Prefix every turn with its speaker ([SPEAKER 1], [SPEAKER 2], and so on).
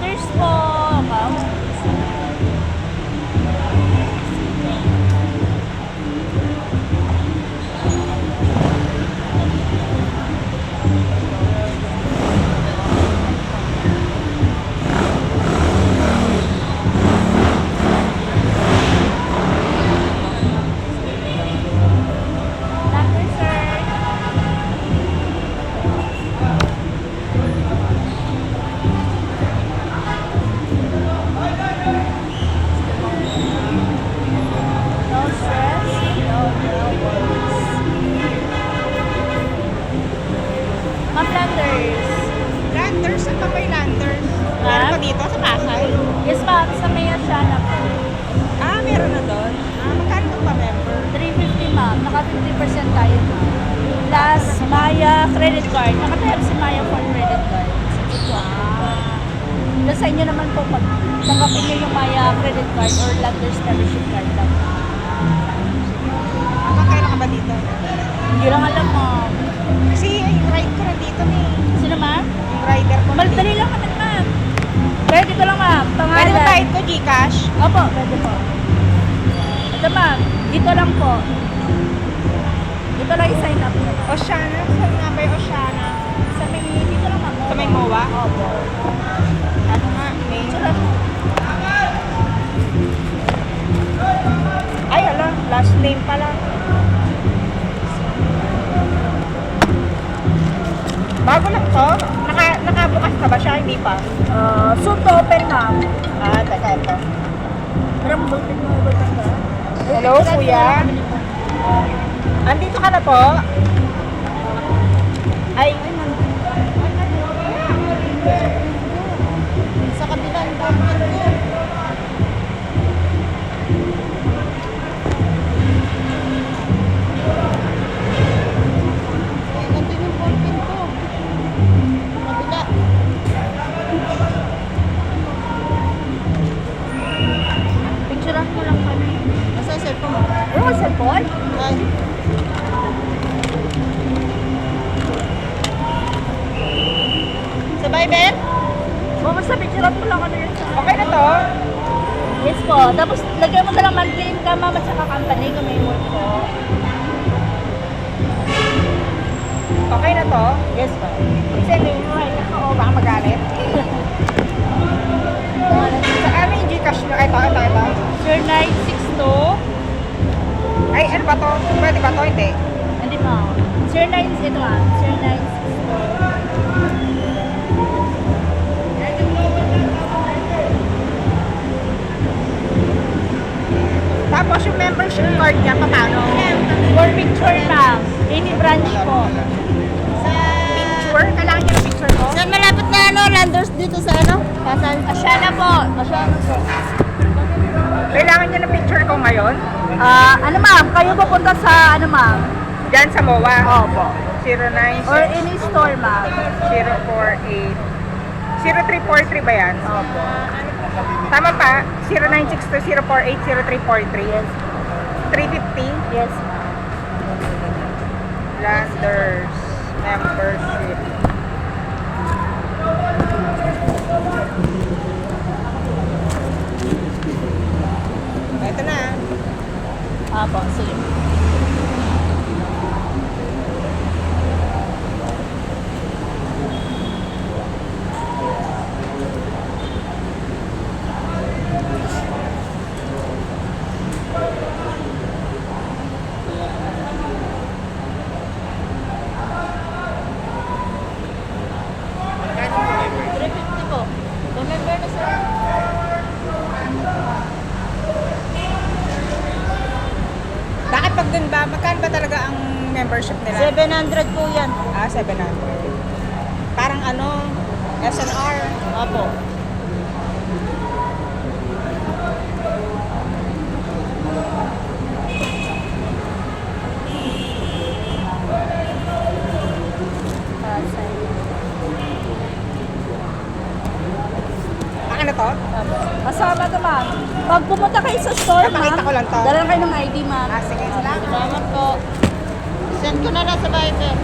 [SPEAKER 1] Landers po. Ma'am. Ma'am Landers.
[SPEAKER 2] Lantern, saan pa ba yung lantern? Meron pa dito sa Pasay?
[SPEAKER 1] Yes ma'am, sa Maya Shana po.
[SPEAKER 2] Ah, meron na doon. Ah, magkano ka pa member?
[SPEAKER 1] 350 ma'am, naka 50% tayo ma'am. Plus Maya credit card, nakatayar si Maya for credit card.
[SPEAKER 2] Ah,
[SPEAKER 1] Tapos sa inyo naman po pag tanggapin niyo yung Maya credit card or Landers membership card lang.
[SPEAKER 2] ah magkano ka ba dito?
[SPEAKER 1] Hindi lang alam ma'am.
[SPEAKER 2] Kasi yung ride ko nandito ni.
[SPEAKER 1] Sino ma'am?
[SPEAKER 2] Yung rider ko
[SPEAKER 1] Maldali lang naman ma'am. Pwede ko lang ma'am,
[SPEAKER 2] Pwede
[SPEAKER 1] pangalan.
[SPEAKER 2] ba bayad ko Gcash?
[SPEAKER 1] Opo, pwede po. Ito ma'am, dito lang po. Dito lang i-sign up.
[SPEAKER 2] Oceana? Ba yung Oceana?
[SPEAKER 1] Sa may, dito lang ma'am.
[SPEAKER 2] Sa may MOA?
[SPEAKER 1] Opo.
[SPEAKER 2] Ano nga? May...
[SPEAKER 1] Sulat.
[SPEAKER 2] Ay, ala. Last name pala. Bago lang to? Naka, nakabukas na ba siya? Hindi pa.
[SPEAKER 1] Uh, soon to open ma'am.
[SPEAKER 2] Ah, teka ito. Hello, kuya. Andito ka na po? Ay,
[SPEAKER 1] Nasa cellphone mo? Oo, cellphone? Ay.
[SPEAKER 2] sa Viber?
[SPEAKER 1] Oo, basta picturean mo lang kami yun sa
[SPEAKER 2] Okay na to?
[SPEAKER 1] Yes po. Tapos, lagyan mo na lang monthly income, ma'am, at saka company kung may work po.
[SPEAKER 2] Okay na to?
[SPEAKER 1] Yes po.
[SPEAKER 2] Kasi may ko, oh, baka magalit. Ba to? Pwede ba to? Hindi.
[SPEAKER 1] Hindi ma'am. Sir 9, ito ma'am. Sir 962.
[SPEAKER 2] Tapos yung membership card niya, paano?
[SPEAKER 1] For picture ma'am. Any branch po.
[SPEAKER 2] Picture? Kailangan niya ng picture ko?
[SPEAKER 1] Saan malapit na ano? Landers dito sa ano? Kasal? Asyana po. Asyana po.
[SPEAKER 2] Kailangan niya ng picture ko ngayon?
[SPEAKER 1] Ah, ano ma'am? Kayo pupunta sa ano ma'am?
[SPEAKER 2] Diyan sa MOA?
[SPEAKER 1] Opo.
[SPEAKER 2] 096
[SPEAKER 1] Or any store ma'am?
[SPEAKER 2] 048 0343 ba yan?
[SPEAKER 1] Opo.
[SPEAKER 2] Tama pa? 0962 048 0343
[SPEAKER 1] Yes.
[SPEAKER 2] 350
[SPEAKER 1] Yes ma'am.
[SPEAKER 2] Landers membership. Ito na.
[SPEAKER 1] Opo, sige. po. Remember na sir.
[SPEAKER 2] Bakit pag dun ba, magkano ba talaga ang membership nila?
[SPEAKER 1] 700 po yan.
[SPEAKER 2] Ah, 700. Parang ano, SNR.
[SPEAKER 1] Opo.
[SPEAKER 2] Ano to?
[SPEAKER 1] Kasama to ma'am. Pag pumunta kayo sa store ma'am,
[SPEAKER 2] Papakita ko lang to.
[SPEAKER 1] dala kayo ng ID ma'am.
[SPEAKER 2] Ah, sige, salamat.
[SPEAKER 1] Salamat po. Send ko na lang sa Viber.